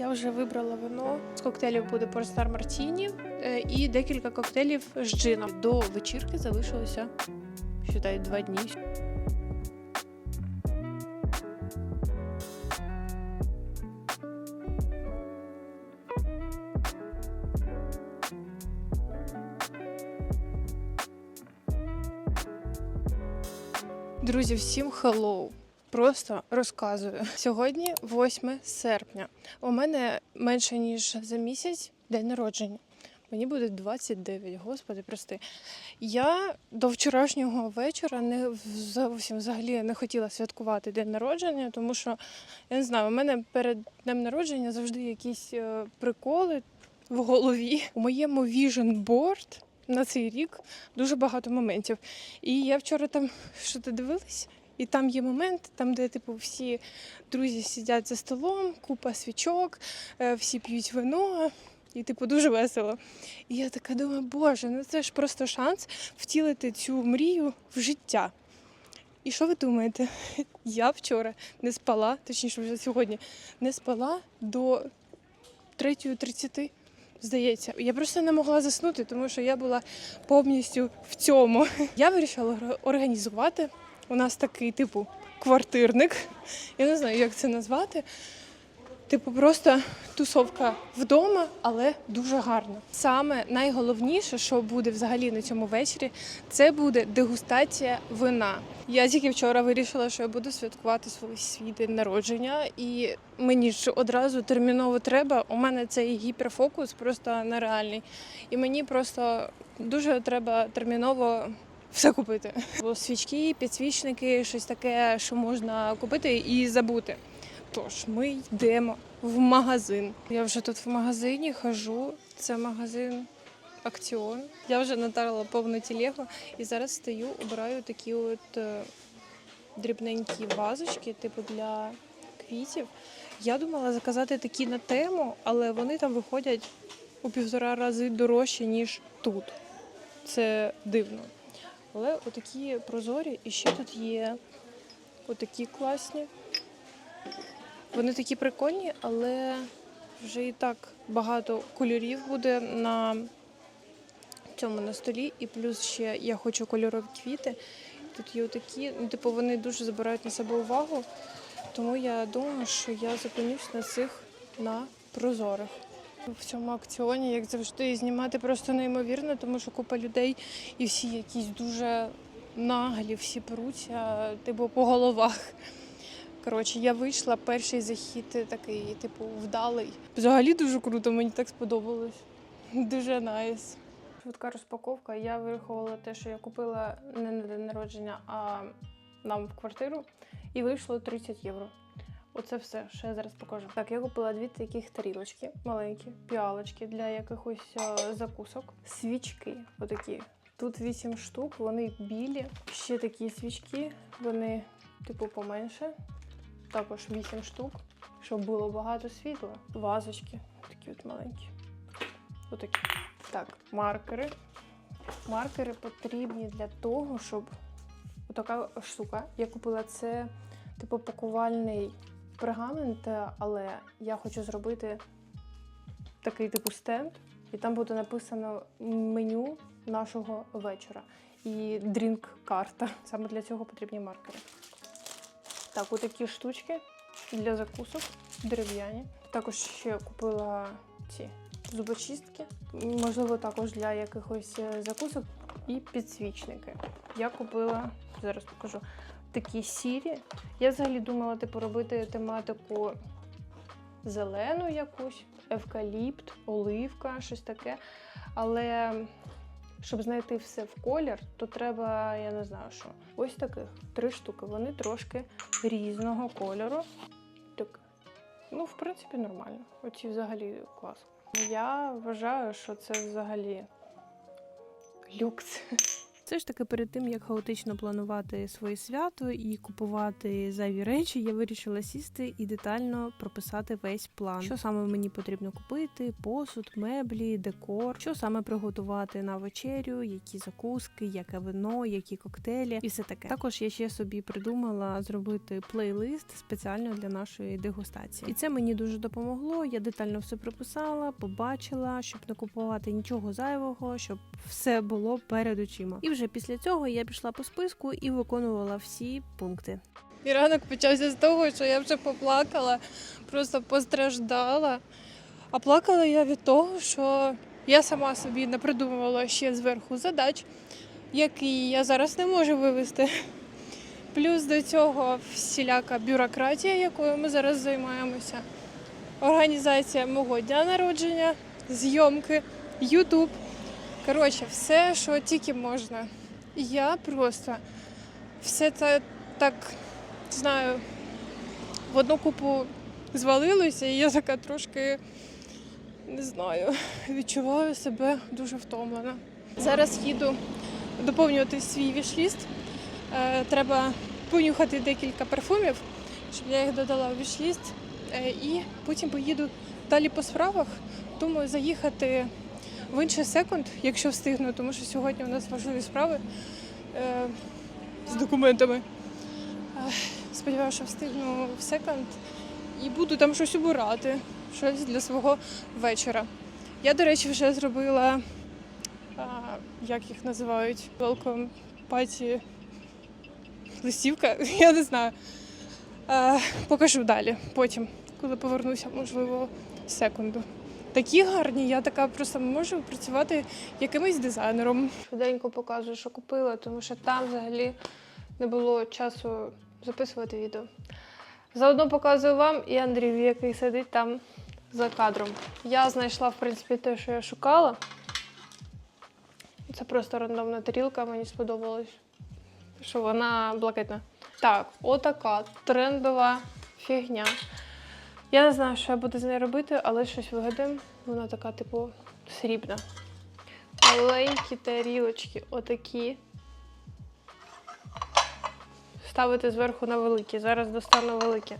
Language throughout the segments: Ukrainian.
Я вже вибрала вино. З коктейлів буде Порстар Мартіні е, і декілька коктейлів з джином. До вечірки залишилося, считай, два дні. Друзі, всім хеллоу! Просто розказую. Сьогодні 8 серпня. У мене менше ніж за місяць день народження. Мені буде 29, господи, прости. Я до вчорашнього вечора не зовсім взагалі не хотіла святкувати день народження, тому що я не знаю, у мене перед днем народження завжди якісь е, приколи в голові. У моєму vision board на цей рік дуже багато моментів. І я вчора там що то дивилась, і там є момент, там, де типу всі друзі сидять за столом, купа свічок, е, всі п'ють вино. І, типу, дуже весело. І я така думаю, боже, ну це ж просто шанс втілити цю мрію в життя. І що ви думаєте? Я вчора не спала, точніше, вже сьогодні не спала до 3.30, здається. Я просто не могла заснути, тому що я була повністю в цьому. Я вирішила організувати. У нас такий, типу, квартирник. Я не знаю, як це назвати. Типу, просто тусовка вдома, але дуже гарно. Саме найголовніше, що буде взагалі на цьому вечорі, це буде дегустація вина. Я тільки вчора вирішила, що я буду святкувати свій день народження, і мені ж одразу терміново треба. У мене цей гіперфокус просто нереальний. І мені просто дуже треба терміново все купити. Бо свічки, підсвічники, щось таке, що можна купити і забути. Тож ми йдемо в магазин. Я вже тут в магазині хожу. Це магазин Акціон. Я вже натарила повну тілегу і зараз стою, обираю такі от е, дрібненькі вазочки, типу для квітів. Я думала заказати такі на тему, але вони там виходять у півтора рази дорожче, ніж тут. Це дивно. Але отакі прозорі, і ще тут є отакі класні. Вони такі прикольні, але вже і так багато кольорів буде на цьому на столі. І плюс ще я хочу кольорові квіти. Тут є отакі, ну, типу, вони дуже забирають на себе увагу. Тому я думаю, що я зупинюсь на цих на прозорих. В цьому акціоні, як завжди, знімати просто неймовірно, тому що купа людей і всі якісь дуже наглі, всі пруться, типу, по головах. Коротше, я вийшла, перший захід такий, типу, вдалий. Взагалі дуже круто, мені так сподобалось. Дуже найс. Швидка розпаковка. Я вирахувала те, що я купила не на день народження, а нам в квартиру. І вийшло 30 євро. Оце все, що я зараз покажу. Так, я купила дві таких тарілочки, маленькі, піалочки для якихось е, закусок, свічки, отакі. Тут 8 штук, вони білі. Ще такі свічки, вони, типу, поменше також 8 штук, щоб було багато світла. Вазочки, такі от маленькі. Отакі. Так, маркери. Маркери потрібні для того, щоб отака штука. Я купила це, типу, пакувальний пергамент, але я хочу зробити такий типу стенд, і там буде написано меню нашого вечора. І дрінк-карта. Саме для цього потрібні маркери. Так, отакі штучки для закусок дерев'яні. Також ще купила ці зубочистки, можливо, також для якихось е, закусок і підсвічники. Я купила, зараз покажу, такі сірі. Я взагалі думала, типу, робити тематику зелену якусь, евкаліпт, оливка, щось таке. Але щоб знайти все в колір, то треба, я не знаю що. Ось таких три штуки. Вони трошки різного кольору. Так, ну, в принципі, нормально. Оці взагалі клас. Я вважаю, що це взагалі люкс. Все ж таки, перед тим як хаотично планувати своє свято і купувати зайві речі, я вирішила сісти і детально прописати весь план, що саме мені потрібно купити: посуд, меблі, декор, що саме приготувати на вечерю, які закуски, яке вино, які коктейлі? І все таке. Також я ще собі придумала зробити плейлист спеціально для нашої дегустації, і це мені дуже допомогло. Я детально все прописала, побачила, щоб не купувати нічого зайвого, щоб все було перед очима. І вже після цього я пішла по списку і виконувала всі пункти. І ранок почався з того, що я вже поплакала, просто постраждала. А плакала я від того, що я сама собі не придумувала ще зверху задач, які я зараз не можу вивести. Плюс до цього всіляка бюрократія, якою ми зараз займаємося, організація мого дня народження, зйомки, Ютуб. Коротше, все, що тільки можна. І я просто все це так знаю, в одну купу звалилося, і я така трошки не знаю, відчуваю себе дуже втомлена. Зараз їду доповнювати свій вішліст. Е, Треба понюхати декілька парфумів, щоб я їх додала в вішліст. Е, І потім поїду далі по справах. Думаю, заїхати в інший секунд, якщо встигну, тому що сьогодні у нас важливі справи е, з документами. Е, Сподіваюся, що встигну в секонд і буду там щось убирати, щось для свого вечора. Я, до речі, вже зробила, а, як їх називають, welcome party листівка, я не знаю. Е, покажу далі, потім, коли повернуся, можливо, секунду. Такі гарні, я така просто можу працювати якимось дизайнером. Швиденько показую, що купила, тому що там взагалі не було часу записувати відео. Заодно показую вам і Андрію, який сидить там за кадром. Я знайшла, в принципі, те, що я шукала. Це просто рандомна тарілка, мені сподобалось, що вона блакитна. Так, отака трендова фігня. Я не знаю, що я буду з нею робити, але щось вигадаємо. Вона така, типу, срібна. Маленькі тарілочки, отакі. Ставити зверху на великі. Зараз достану великі.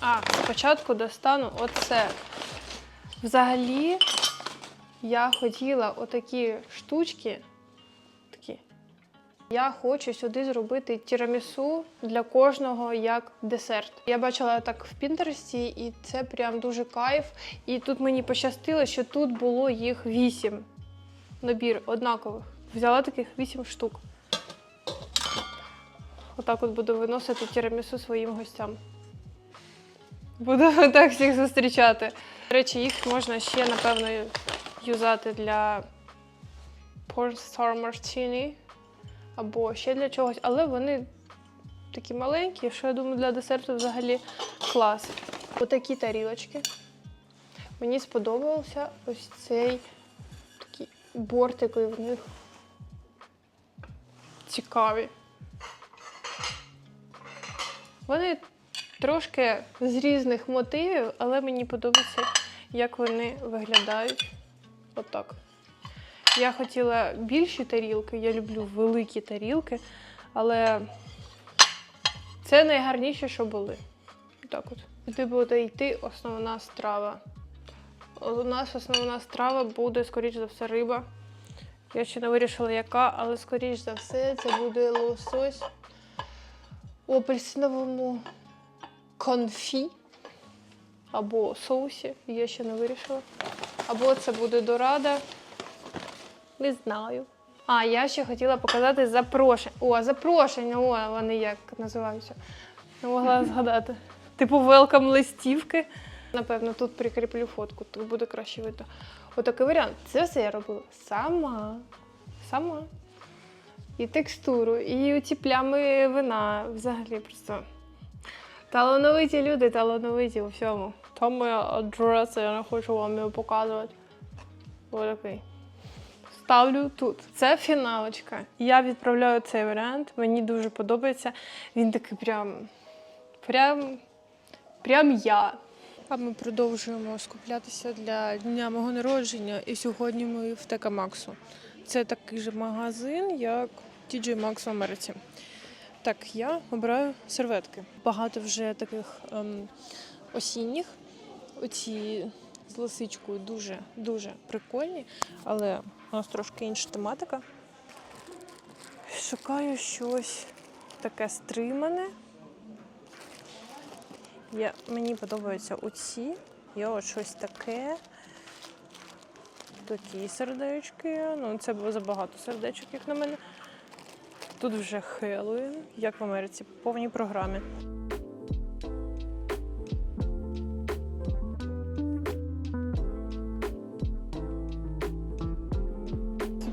А, спочатку достану оце. Взагалі, я хотіла отакі штучки. Я хочу сюди зробити тірамісу для кожного як десерт. Я бачила так в Пінтересті, і це прям дуже кайф. І тут мені пощастило, що тут було їх вісім. Набір однакових. Взяла таких вісім штук. Отак от буду виносити тірамісу своїм гостям. Буду так всіх зустрічати. До речі, їх можна ще, напевно, юзати для Porn Star Martini або ще для чогось, але вони такі маленькі, що я думаю, для десерту взагалі клас. Отакі тарілочки. Мені сподобався ось цей такий бортики в них цікаві. Вони трошки з різних мотивів, але мені подобається, як вони виглядають. Отак. Я хотіла більші тарілки, я люблю великі тарілки, але це найгарніше, що були. Так от. Сюди буде йти основна страва. У нас основна страва буде, скоріш за все, риба. Я ще не вирішила, яка, але скоріш за все це буде лосось у апельсиновому конфі або соусі. Я ще не вирішила. Або це буде дорада. Не знаю. А, я ще хотіла показати запрошення. О, запрошення, о, вони як називаються. Не могла згадати. Типу велкам листівки. Напевно, тут прикріплю фотку, тут буде краще видно. Отакий варіант. Це все я робила сама. Сама. І текстуру, і ці плями вина взагалі просто. Талановиті люди, талановиті у всьому. Там моя адреса, я не хочу вам його показувати. Ось такий. Ставлю тут. Це фіналочка. Я відправляю цей варіант. Мені дуже подобається. Він такий прям. Прям. Прям я. А ми продовжуємо скуплятися для дня мого народження. І сьогодні ми в ТК Максу. Це такий же магазин, як TJ Maxx в Америці. Так, я обираю серветки. Багато вже таких ем, осінніх. Оці з лисичкою дуже-дуже прикольні, але у нас трошки інша тематика. Шукаю щось таке стримане. Я, мені подобаються оці. Є от щось таке. Такі сердечки. Ну, це було забагато сердечок, як на мене. Тут вже Хеллоуін, як в Америці, по повній програмі.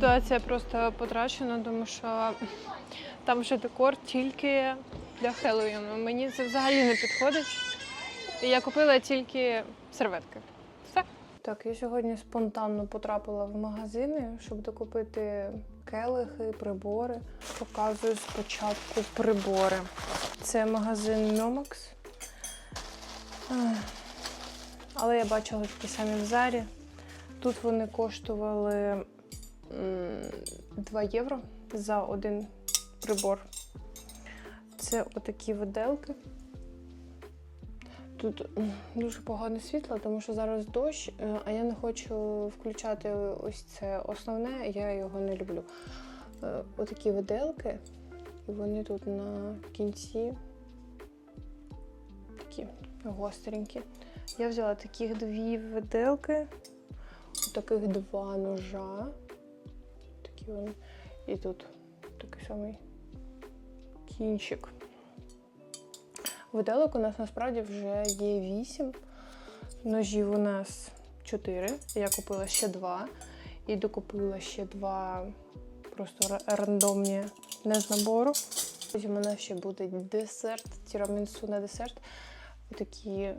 Ситуація просто потрачена, тому що там вже декор тільки для Хеллоуіну. Мені це взагалі не підходить. Я купила тільки серветки. Все. Так, я сьогодні спонтанно потрапила в магазини, щоб докупити келихи, прибори. Показую спочатку прибори. Це магазин Nomax. Але я бачила такі самі в зарі. Тут вони коштували 2 євро за один прибор. Це отакі виделки. Тут дуже погане світло, тому що зараз дощ, е, а я не хочу включати ось це основне, я його не люблю. Е, Отакі виделки, і вони тут на кінці такі гостренькі. Я взяла таких дві виделки, таких два ножа. Такі. І тут такий самий кінчик. Виделок у нас насправді вже є 8. Ножів у нас 4. Я купила ще два. І докупила ще два просто рандомні не з набору. Потім у нас ще буде десерт, тірамісу на десерт. Отакі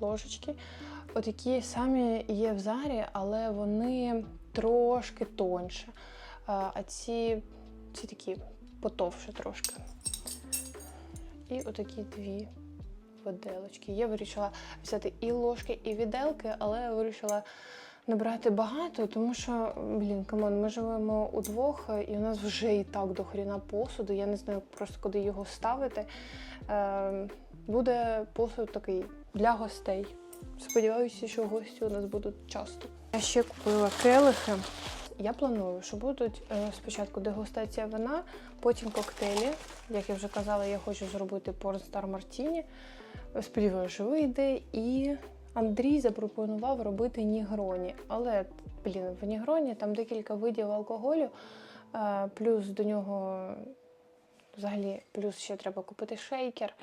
ложечки. Отакі самі є в зарі, але вони трошки тоньше. А ці, ці такі потовше трошки. І отакі дві виделочки. Я вирішила взяти і ложки, і віделки, але я вирішила не брати багато, тому що, блін, камон, ми живемо удвох, і у нас вже і так до хріна посуду. Я не знаю просто куди його ставити. Е, буде посуд такий для гостей. Сподіваюся, що гості у нас будуть часто. Я ще купила келихи. Я планую, що будуть е, спочатку дегустація вина, потім коктейлі. Як я вже казала, я хочу зробити Pornstar Мартіні. Сподіваюся, що вийде. І Андрій запропонував робити нігроні. Але, блін, в нігроні там декілька видів алкоголю, е, плюс до нього взагалі, плюс ще треба купити шейкер.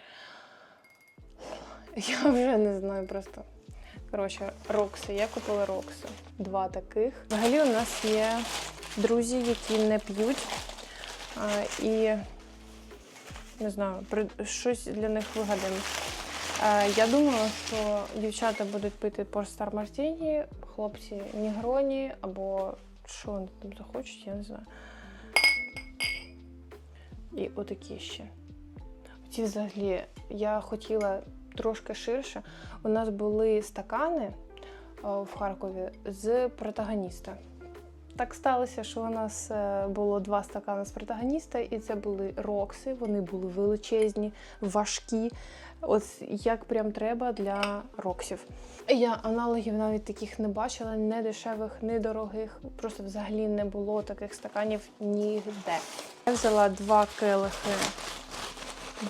Я вже не знаю просто. Коротше, рокси. Я купила рокси. Два таких. Взагалі у нас є друзі, які не п'ють. І не знаю, щось для них вигадаємо. Я думала, що дівчата будуть пити Pornstar Martini, хлопці Нігроні або що вони там захочуть, я не знаю. І отакі ще. Ці взагалі я хотіла трошки ширше. У нас були стакани е, в Харкові з протагоніста. Так сталося, що у нас е, було два стакани з протагоніста, і це були рокси. Вони були величезні, важкі. Ось як прям треба для роксів. Я аналогів навіть таких не бачила, не дешевих, не дорогих. Просто взагалі не було таких стаканів ніде. Я взяла два келихи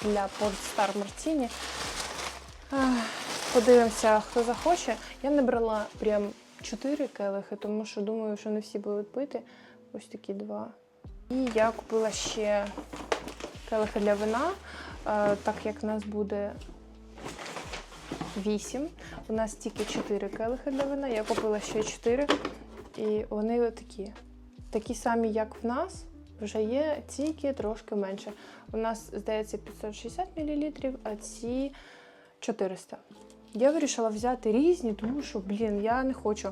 для Pornstar Martini. Подивимося, хто захоче. Я не брала прям чотири келихи, тому що думаю, що не всі будуть пити. Ось такі два. І я купила ще келихи для вина, е, так як нас буде вісім. У нас тільки чотири келихи для вина. Я купила ще чотири. І вони такі. Такі самі, як в нас, вже є, тільки трошки менше. У нас, здається, 560 мл, а ці 400. Я вирішила взяти різні, тому що, блін, я не хочу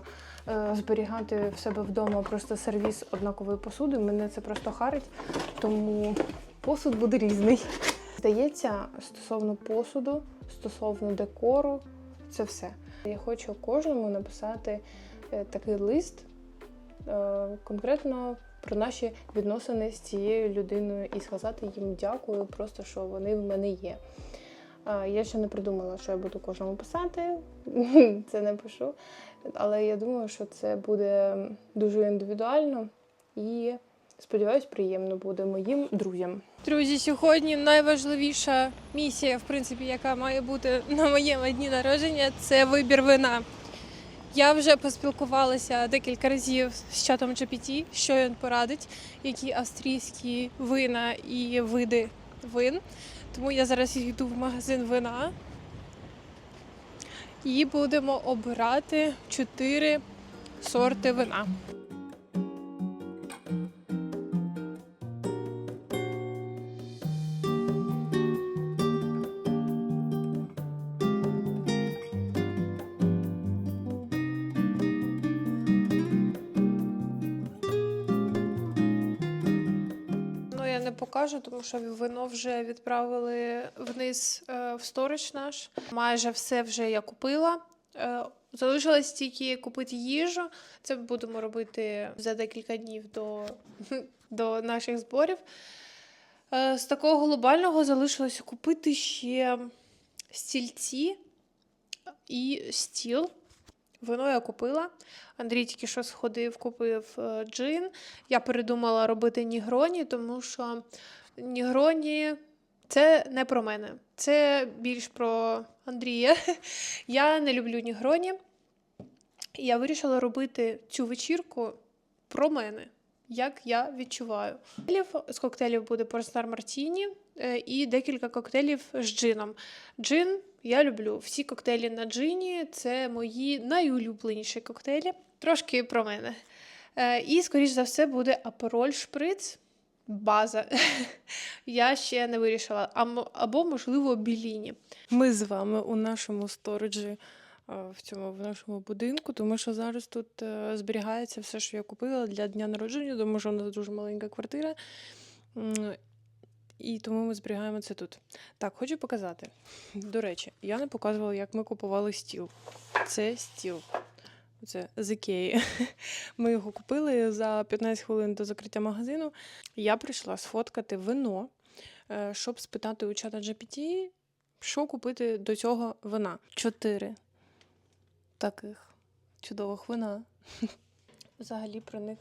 е, зберігати в себе вдома просто сервіс однакової посуди. Мене це просто харить, тому посуд буде різний. Здається, стосовно посуду, стосовно декору, це все. Я хочу кожному написати е, такий лист е, конкретно про наші відносини з цією людиною і сказати їм дякую, просто що вони в мене є. Я ще не придумала, що я буду кожному писати, це не пишу. Але я думаю, що це буде дуже індивідуально і сподіваюсь, приємно буде моїм друзям. Друзі, сьогодні найважливіша місія, в принципі, яка має бути на моєму дні народження, це вибір вина. Я вже поспілкувалася декілька разів з чатом GPT, що він порадить, які австрійські вина і види вин. Тому я зараз йду в магазин вина і будемо обирати чотири сорти вина. Покажу, тому що вино вже відправили вниз е, в сторож наш. Майже все вже я купила. Е, залишилось тільки купити їжу. Це будемо робити за декілька днів до, до наших зборів. Е, з такого глобального залишилося купити ще стільці і стіл. Вино я купила. Андрій тільки що сходив, купив е, джин. Я передумала робити нігроні, тому що нігроні це не про мене. Це більш про Андрія. Я не люблю нігроні. І я вирішила робити цю вечірку про мене, як я відчуваю. З коктейлів буде Порстар Мартіні е, і декілька коктейлів з джином. Джин я люблю. Всі коктейлі на джині це мої найулюбленіші коктейлі. Трошки про мене. Е, І, скоріш за все, буде апероль шприц. База. Я ще не вирішила. Або, можливо, біліні. Ми з вами у нашому сториджі в цьому в нашому будинку, тому що зараз тут е, зберігається все, що я купила для дня народження, тому що у нас дуже маленька квартира. І тому ми зберігаємо це тут. Так, хочу показати. До речі, я не показувала, як ми купували стіл. Це стіл. Це з Ікеї. Ми його купили за 15 хвилин до закриття магазину. Я прийшла сфоткати вино, е, щоб спитати у чата GPT, що купити до цього вина. Чотири таких чудових вина. Взагалі про них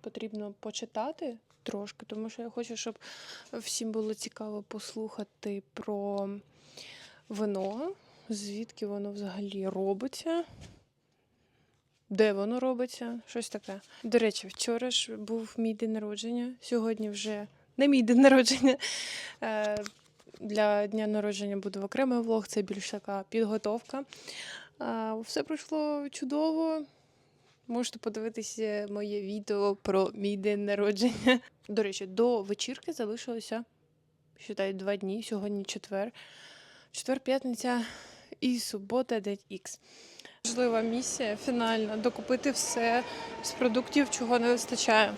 потрібно почитати трошки, тому що я хочу, щоб всім було цікаво послухати про вино, звідки воно взагалі робиться. Де воно робиться? Щось таке. До речі, вчора ж був мій день народження. Сьогодні вже не мій день народження. Е, Для дня народження буде окремий влог, це більш така підготовка. Все пройшло чудово. Можете подивитися моє відео про мій день народження. До речі, до вечірки залишилося, считай, два дні. Сьогодні четвер. Четвер, п'ятниця і субота, день Х. Важлива місія фінальна докупити все з продуктів, чого не вистачає.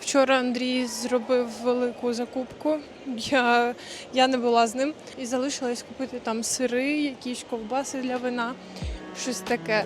Вчора Андрій зробив велику закупку. Я, я не була з ним і залишилось купити там сири, якісь ковбаси для вина, щось таке.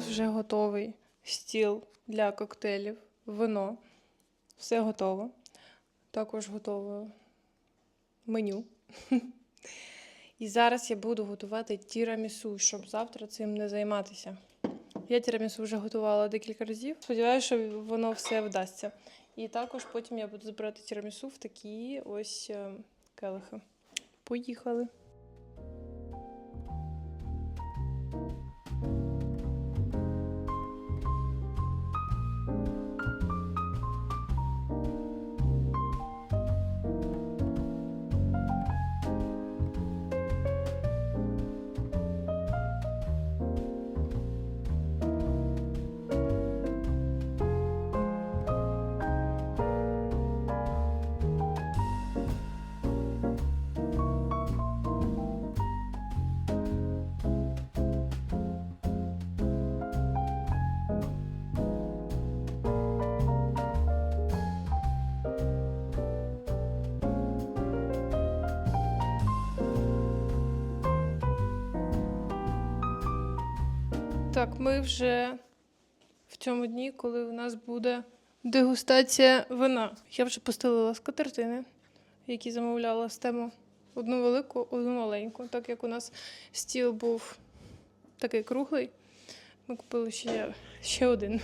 Нас вже готовий стіл для коктейлів, вино. Все готово. Також готове меню. І зараз я буду готувати тірамісу, щоб завтра цим не займатися. Я тірамісу вже готувала декілька разів. Сподіваюся, що воно все вдасться. І також потім я буду збирати тірамісу в такі ось е, келихи. Поїхали. Так, ми вже в цьому дні, коли у нас буде дегустація вина. Я вже постелила скатертини, які замовляла з тему одну велику, одну маленьку. Так як у нас стіл був такий круглий, ми купили ще, ще один.